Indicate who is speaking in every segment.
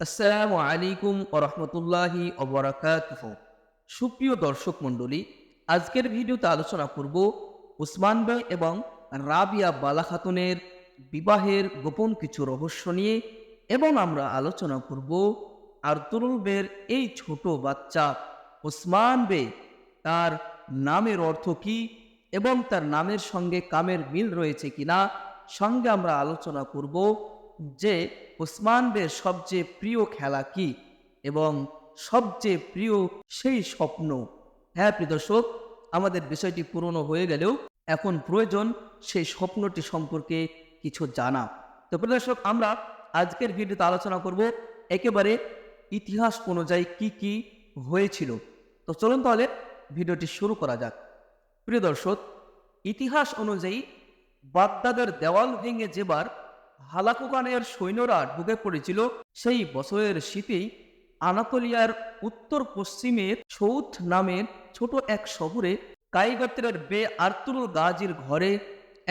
Speaker 1: আসসালামু আলাইকুম ওরহমতুল্লাহি অবরাকাতুহ সুপ্রিয় দর্শক মণ্ডলী, আজকের ভিডিওতে আলোচনা করব উসমান ভাই এবং রাবিয়া বালা খাতুনের বিবাহের গোপন কিছু রহস্য নিয়ে এবং আমরা আলোচনা করব আর্তুরুল বের এই ছোট বাচ্চা উসমান বে, তার নামের অর্থ কি এবং তার নামের সঙ্গে কামের মিল রয়েছে কিনা সঙ্গে আমরা আলোচনা করব যে উসমান বের সবচেয়ে প্রিয় খেলা কি? এবং সবচেয়ে প্রিয় সেই স্বপ্ন? হ্যাঁ প্রিয় দর্শক, আমাদের বিষয়টি পুরনো হয়ে গেলেও এখন প্রয়োজন সেই স্বপ্নটি সম্পর্কে কিছু জানা। তো প্রিয় দর্শক, আমরা আজকের ভিডিওতে আলোচনা করব একেবারে ইতিহাস অনুযায়ী কি কি হয়েছিল। তো চলুন তাহলে ভিডিওটি শুরু করা যাক। প্রিয় দর্শক, ইতিহাস অনুযায়ী বাগদাদের দেওয়াল ভেঙে যেবার হালাকুকানের সৈন্যরা ঢুকে পড়েছিল সেই বছরের শীতেই আনাতোলিয়ার উত্তর পশ্চিমের সৌথ নামের ছোট এক শহরে কাইগাত্রের বে আর্তুরুল গাজীর ঘরে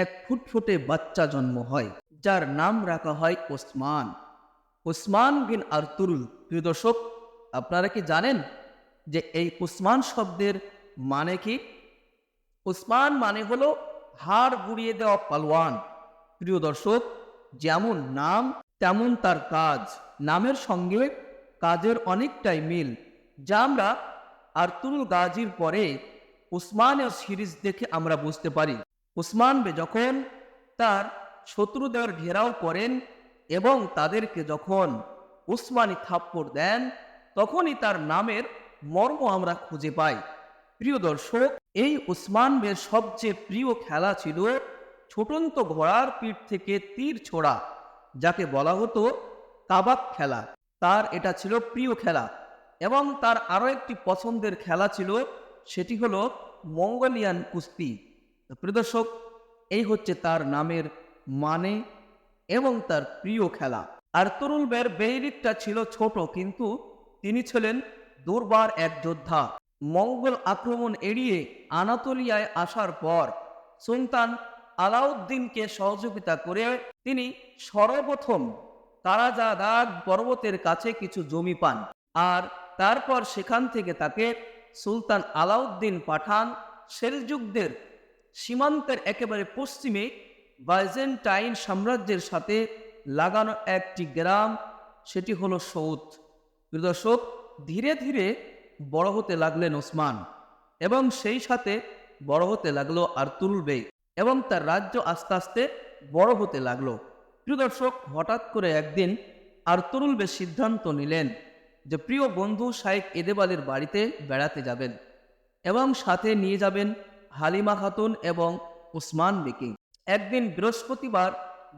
Speaker 1: এক ফুটফুটে বাচ্চা জন্ম হয়, যার নাম রাখা হয় ওসমান। ওসমান বিন আর্তুরুল প্রিয় দর্শক, আপনারা কি জানেন যে এই উসমান শব্দের মানে কি? উসমান মানে হলো হাড় গুড়িয়ে দেওয়া পালোয়ান। প্রিয় দর্শক যেমন নাম, তেমন তার কাজ। নামের সঙ্গে কাজের অনেকটাই মিল। যা আমরা আর্তুল গাজীর পরে উসমানের সিরিজ দেখে আমরা বুঝতে পারি। উসমান বে যখন তার শত্রুদের ঘেরাও করেন এবং তাদেরকে যখন উসমানি থাপ্পড় দেন, তখনই তার নামের মর্ম আমরা খুঁজে পাই। প্রিয় দর্শক, এই উসমান বের সবচেয়ে প্রিয় খেলা ছিল ছোটন্ত ঘোড়ার পিঠ থেকে তীর ছোড়া, যাকে বলা হতো কাবাক খেলা। তার এটা ছিল প্রিয় খেলা এবং তার আরও একটি পছন্দের খেলা ছিল, সেটি হলো মঙ্গোলিয়ান কুস্তি। প্রদর্শক এই হচ্ছে তার নামের মানে এবং তার প্রিয় খেলা। আর তরুণ বের বেইরিকটা ছিল ছোট, কিন্তু তিনি ছিলেন দুর্বার এক যোদ্ধা। মঙ্গল আক্রমণ এড়িয়ে আনাতোলিয়ায় আসার পর সুলতান আলাউদ্দিনকে সহযোগিতা করে তিনি সর্বপ্রথম কারাজাদাগ পর্বতের কাছে কিছু জমি পান আর তারপর সেখান থেকে তাকে সুলতান আলাউদ্দিন পাঠান সেলযুগদের সীমান্তের একেবারে পশ্চিমে বাইজেন্টাইন সাম্রাজ্যের সাথে লাগানো একটি গ্রাম, সেটি হলো সৌদ। দর্শক, ধীরে ধীরে বড় হতে লাগলেন ওসমান এবং সেই সাথে বড় হতে লাগল আর্তুরুল বেগ। এবং তার রাজ্য আস্তে আস্তে বড় হতে লাগল। প্রিয় দর্শক, হঠাৎ করে একদিন আর্তুরুল বেশ সিদ্ধান্ত নিলেন যে প্রিয় বন্ধু শাইক এদেবালের বাড়িতে বেড়াতে যাবেন এবং সাথে নিয়ে যাবেন হালিমা খাতুন এবং উসমান বেকে। একদিন বৃহস্পতিবার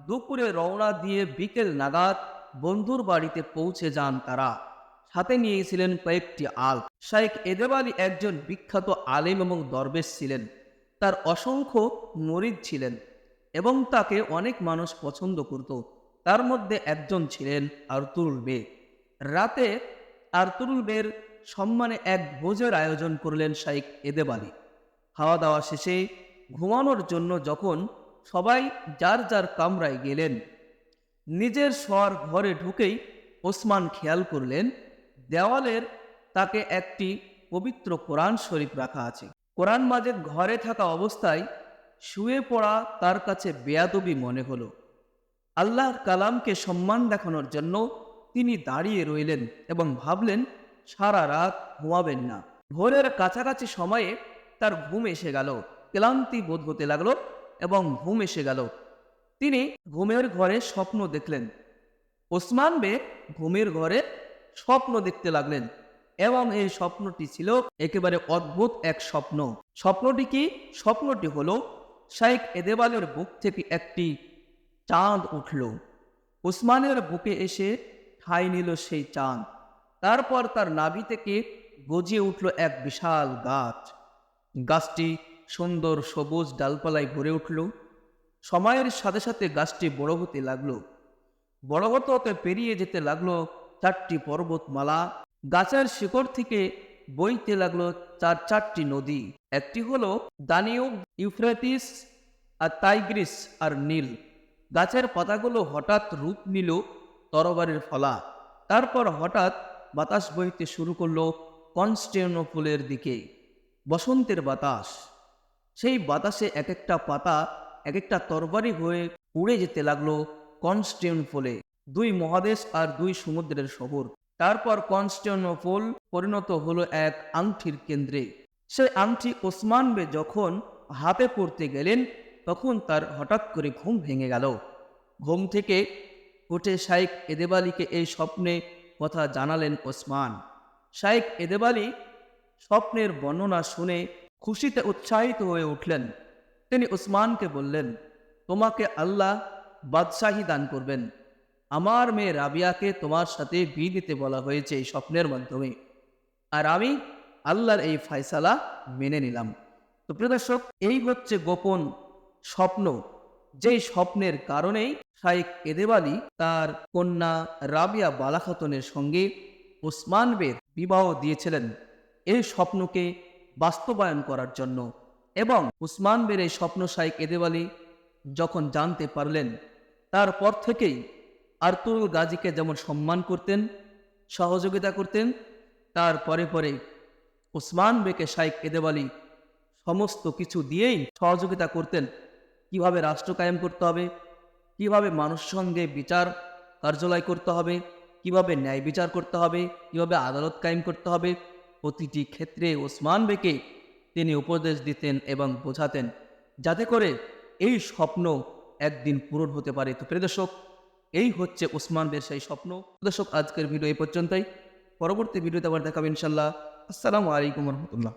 Speaker 1: দুপুরে রওনা দিয়ে বিকেল নাগাদ বন্ধুর বাড়িতে পৌঁছে যান তারা। সাথে নিয়েছিলেন কয়েকটি আল। শাইখ এদেব আলী একজন বিখ্যাত আলেম এবং দরবেশ ছিলেন। তার অসংখ্য মরিদ ছিলেন এবং তাকে অনেক মানুষ পছন্দ করত। তার মধ্যে একজন ছিলেন আর্তুরুল বে। রাতে আর্তুরুল বের সম্মানে এক ভোজের আয়োজন করলেন শাইখ এদেব আলী। খাওয়া দাওয়া শেষে ঘুমানোর জন্য যখন সবাই যার যার কামরায় গেলেন, নিজের স্বর ঘরে ঢুকেই ওসমান খেয়াল করলেন, দেওয়ালের তাকে একটি পবিত্র কোরআন শরীফ রাখা আছে। কোরআন মাজেদ ঘরে থাকা অবস্থায় শুয়ে পড়া তার কাছে বেয়াদবি মনে হলো। আল্লাহর কালামকে সম্মান দেখানোর জন্য তিনি দাঁড়িয়ে রইলেন এবং ভাবলেন, সারা রাত ঘুমাবেন না। ভোরের কাছাকাছি সময়ে তার ঘুম এসে গেল, ক্লান্তি বোধ হতে লাগল এবং ঘুম এসে গেল। তিনি ঘুমের ঘরে স্বপ্ন দেখলেন। ওসমান বে ঘুমের ঘরে স্বপ্ন দেখতে লাগলেন। এবং এই স্বপ্নটি ছিল একেবারে অদ্ভুত এক স্বপ্ন। স্বপ্নটি কি? স্বপ্নটি হলো শাইখ এদেবালের বুক থেকে একটি চাঁদ উঠল। উসমানের বুকে এসে ঠাই নিল সেই চাঁদ। তারপর তার নাভি থেকে গজিয়ে উঠল এক বিশাল গাছ। গাছটি সুন্দর সবুজ ডালপালায় ভরে উঠল। সময়ের সাথে সাথে গাছটি বড় হতে লাগল। বড় হতে হতে পেরিয়ে যেতে লাগল চারটি পর্বতমালা গাছের শিকড় থেকে বইতে লাগল চার চারটি নদী। একটি হলো দানিউব ইউফ্রেটিস, আর টাইগ্রিস আর নীল। গাছের পাতাগুলো হঠাৎ রূপ নিল তরবারির ফলা। তারপর হঠাৎ বাতাস বইতে শুরু করল কনস্টেনোপলের দিকে, বসন্তের বাতাস। সেই বাতাসে এক একটা পাতা এক একটা তরবারি হয়ে উড়ে যেতে লাগল কনস্টেনোপলে। দুই মহাদেশ আর দুই সমুদ্রের শহর। তারপর কনস্টেনোপল পরিণত হলো এক আংটির কেন্দ্রে। সেই আংটি ওসমান বে যখন হাতে পড়তে গেলেন, তখন তার হঠাৎ করে ঘুম ভেঙে গেল। ঘুম থেকে উঠে শাইখ এদেবালিকে এই স্বপ্নে কথা জানালেন ওসমান। শাইখ এদেবালি স্বপ্নের বর্ণনা শুনে খুশিতে উৎসাহিত হয়ে উঠলেন। তিনি উসমানকে বললেন, তোমাকে আল্লাহ বাদশাহী দান করবেন। আমার মেয়ে রাবিয়াকে তোমার সাথে বিয়ে দিতে বলা হয়েছে এই স্বপ্নের মাধ্যমে। আর আমি আল্লাহর এই ফয়সালা মেনে নিলাম। তো প্রিয় দর্শক, এই হচ্ছে গোপন স্বপ্ন। যেই স্বপ্নের কারণেই শাইখ এদেবালি তার কন্যা রাবিয়া বালাখাতনের সঙ্গে ওসমান বের বিবাহ দিয়েছিলেন এই স্বপ্নকে বাস্তবায়ন করার জন্য। এবং উসমান বের এই স্বপ্ন শাইখ এদেবালি যখন জানতে পারলেন, তারপর থেকেই আর্তুল গাজীকে যেমন সম্মান করতেন, সহযোগিতা করতেন, তার পরে পরে উসমান বেকে শাইখ এদেবালি সমস্ত কিছু দিয়েই সহযোগিতা করতেন। কীভাবে রাষ্ট্র কায়েম করতে হবে, কীভাবে মানুষ সঙ্গে বিচার কার্যালয় করতে হবে, কীভাবে ন্যায় বিচার করতে হবে, কীভাবে আদালত কায়েম করতে হবে, প্রতিটি ক্ষেত্রে ওসমান বেকে তিনি উপদেশ দিতেন এবং বোঝাতেন। যাতে করে এই স্বপ্ন একদিন পূরণ হতে পারে। তো প্রিয় দর্শক এই হচ্ছে উসমান বের সেই স্বপ্ন। দর্শক, আজকের ভিডিও এই পর্যন্তই। পরবর্তী ভিডিওতে আবার দেখাবো ইনশাল্লাহ আসসালামু আলাইকুম রহমতুল্লাহ।